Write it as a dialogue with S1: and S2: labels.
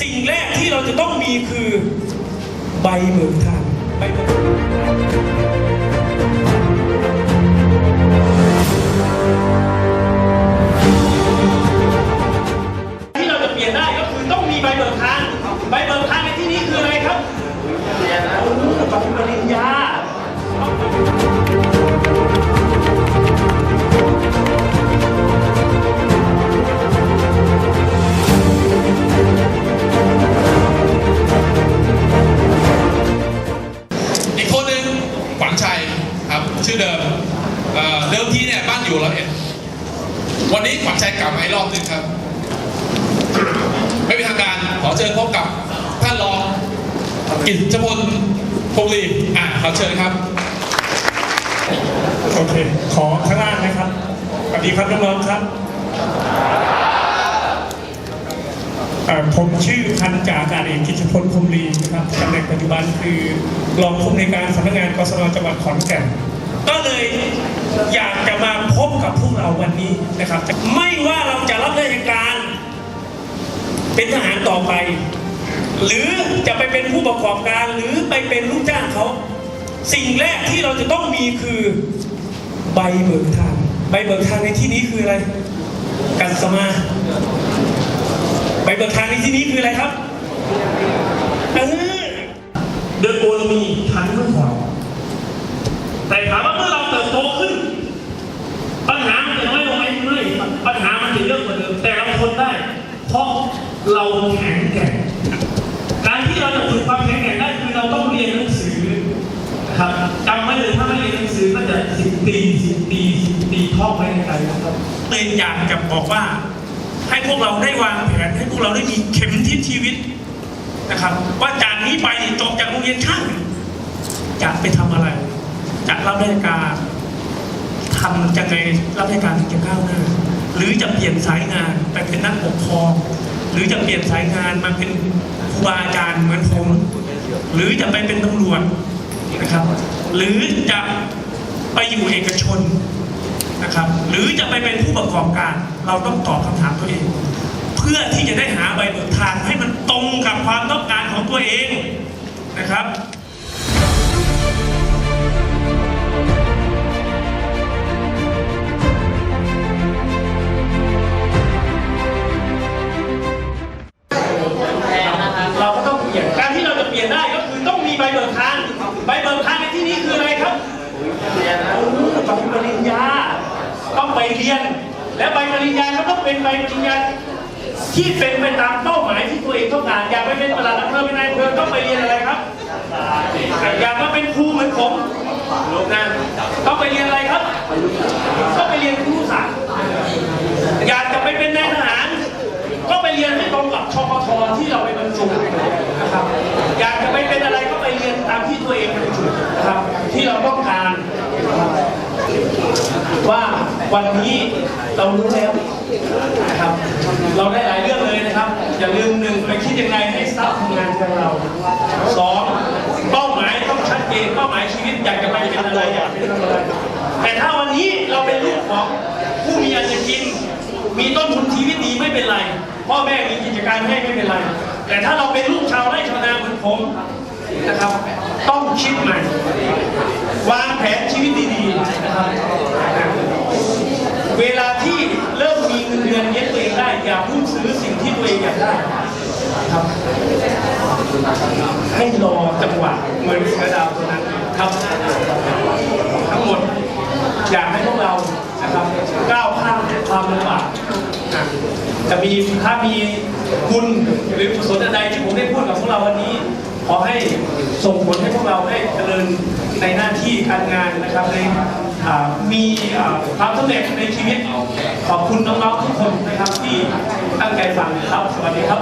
S1: สิ่งแรกที่เราจะต้องมีคือใบเบิกทางใบเบิกทาง
S2: ชื่อเดิมเอ่เดิมทีเนี่ยบ้านอยู่ร้อยเอ็ดวันนี้ขวัญชัยกลับมาอีกรอบหนึ่งครับ ไม่เป็นทางการขอเชิญพบกับท่านรองกิจพลพงลีอะขอเชิญครับ
S1: โอเค ขอข้างล่างนะครับสวัสดีครับน้องๆครับผมชื่อพันจ่าอากาศเอกกิจพลพรหมลีนะครับตำแหน่งปัจจุบันคือรองผู้อำนวยการสำนักงานกศนจังหวัดขอนแก่น ก็เลยอยากจะมาพบกับพวกเราวันนี้นะครับ ไม่ว่าเราจะรับราชการ เป็นทหารต่อไป หรือจะไปเป็นผู้ประกอบการหรือไปเป็นลูกจ้างเขา สิ่งแรกที่เราจะต้องมีคือใบเบิกทาง ใบเบิกทางในที่นี้คืออะไร กัสมาใบเบิกทางในที่นี้คืออะไรครับเออเดินโอลมีทันเมื่อก่อนแต่ถาม ปัญหามันจะเยอะกว่าเดิมแต่เราทนได้ เพราะเราแข็งแกร่งการที่เราจะฝึกความแข็งแกร่งได้คือเราต้องเรียนหนังสือนะครับจำไว้เลยถ้าไม่เรียนหนังสือก็จะสิบปีสิบปีสิบปีท่องไว้ในใจนะครับเลยอยากจะบอกว่า ให้พวกเราได้วางแผนให้พวกเราได้มีเข็มทิศชีวิตนะครับ ว่าจากนี้ไปจบจากโรงเรียนช่างจะไปทำอะไรจะรับราชการทำยังไงรับราชการถึงจะก้าวหน้า หรือจะเปลี่ยนสายงานไปเป็นนักปกครอง หรือจะเปลี่ยนสายงานมาเป็นครูบาอาจารย์เหมือนผมหรือจะไปเป็นตำรวจนะครับ หรือจะไปอยู่เอกชนนะครับ หรือจะไปเป็นผู้ประกอบการ เราต้องตอบคำถามตัวเอง เพื่อที่จะได้หาใบเบิกทางให้มันตรงกับความต้องการของตัวเองนะครับ ใบเบิกทางในที่นี้คืออะไรครับใบปริญญา ต้องไปเรียน และใบปริญญาก็ต้องเป็นใบปริญญาที่เป็นไปตามเป้าหมายที่ตัวเองต้องการอยากไปเป็นประหลัดอำเภอเป็นนายอำเภอต้องไปเรียนอะไรครับอยากมาเป็นครูเหมือนผมถูกนะต้องไปเรียนอะไรครับก็ไปเรียนครูศาสตร์อยากจะไปเป็นนายทหาร ก็ไปเรียนให้ตรงกับชปทที่เราไปบรรจุนะครับอยากจะไปเป็นอะไร เรียนตามที่ตัวเองนะครับ ที่เราต้องการ ว่าวันนี้เรารู้แล้วนะครับ เราได้หลายเรื่องเลยนะครับ อย่าลืมหนึ่งไปคิดยังไงให้สตาฟทำงานกับเราสองเป้าหมายต้องชัดเจนเป้าหมายชีวิตอยากจะไปเป็นอะไรอยากเป็นอะไรแต่ถ้าวันนี้เราเป็นลูกของผู้มีอันจะกินมีต้นทุนชีวิตดีไม่เป็นไรพ่อแม่มีกิจการให้ไม่เป็นไร แต่ถ้าเราเป็นลูกชาวไร่ชาวนาเหมือนผม นะครับ ต้องคิดใหม่ วางแผนชีวิตดีๆนะครับเวลาที่เริ่มมีเงินเดือนเลี้ยงตัวเองได้อย่าพิ่งซื้อสิ่งที่ตัวเองอยากได้ครับให้รอจังหวะเหมือนเสือดาวตัวนั้นครับทั้งหมดอยากให้พวกเรานะครับก้าวข้ามความลำบากนะจะมีถ้ามีคุณหรือกุศลใดที่ผมได้พูดกับพวกเราวันนี้ ขอให้ส่งผลให้พวกเราได้เจริญในหน้าที่การงานนะครับในมีความสำเร็จในชีวิต ขอบคุณน้องๆทุกคนนะครับที่ตั้งใจฟังครับ สวัสดีครับ